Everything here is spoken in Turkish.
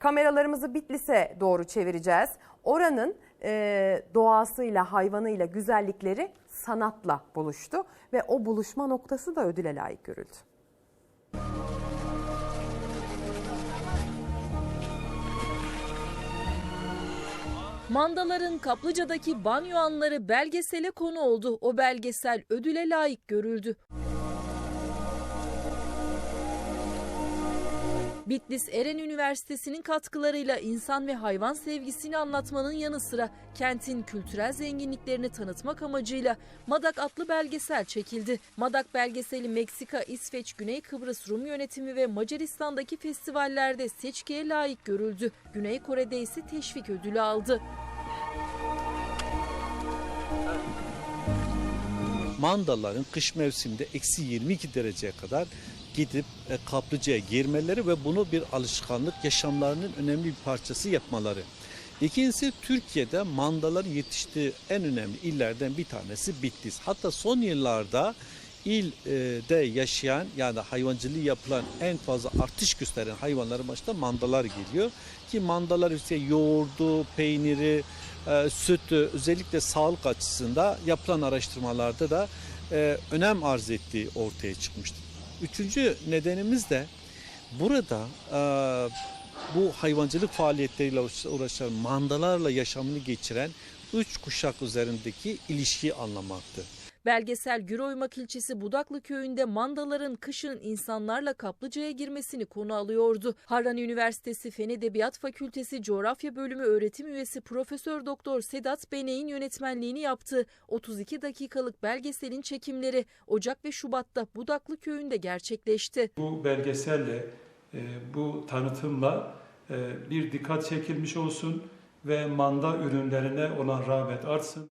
Kameralarımızı Bitlis'e doğru çevireceğiz. Oranın e, doğasıyla, hayvanıyla, güzellikleri sanatla buluştu ve o buluşma noktası da ödüle layık görüldü. Mandaların Kaplıca'daki banyo anları belgesele konu oldu. O belgesel ödüle layık görüldü. Bitlis Eren Üniversitesi'nin katkılarıyla insan ve hayvan sevgisini anlatmanın yanı sıra kentin kültürel zenginliklerini tanıtmak amacıyla Madak adlı belgesel çekildi. Madak belgeseli Meksika, İsveç, Güney Kıbrıs Rum yönetimi ve Macaristan'daki festivallerde seçkiye layık görüldü. Güney Kore'de ise teşvik ödülü aldı. mandaların kış mevsiminde eksi 22 dereceye kadar gidip e, kaplıcaya girmeleri ve bunu bir alışkanlık yaşamlarının önemli bir parçası yapmaları. İkincisi Türkiye'de mandaların yetiştiği en önemli illerden bir tanesi Bitlis. Hatta son yıllarda ilde yaşayan yani hayvancılığı yapılan en fazla artış gösteren hayvanların başında mandalar geliyor. Ki mandalar ise yoğurdu, peyniri, e, sütü özellikle sağlık açısından yapılan araştırmalarda da e, önem arz ettiği ortaya çıkmıştır. Üçüncü nedenimiz de burada e, bu hayvancılık faaliyetleriyle uğraşan mandalarla yaşamını geçiren üç kuşak üzerindeki ilişkiyi anlamaktı. Belgesel Güroymak ilçesi Budaklı köyünde mandaların kışın insanlarla kaplıcaya girmesini konu alıyordu. Harran Üniversitesi Fen Edebiyat Fakültesi Coğrafya Bölümü öğretim üyesi Profesör Doktor Sedat Beney'in yönetmenliğini yaptığı 32 dakikalık belgeselin çekimleri Ocak ve Şubat'ta Budaklı köyünde gerçekleşti. Bu belgeselle, e, bu tanıtımla e, bir dikkat çekilmiş olsun ve manda ürünlerine olan rağbet artsın.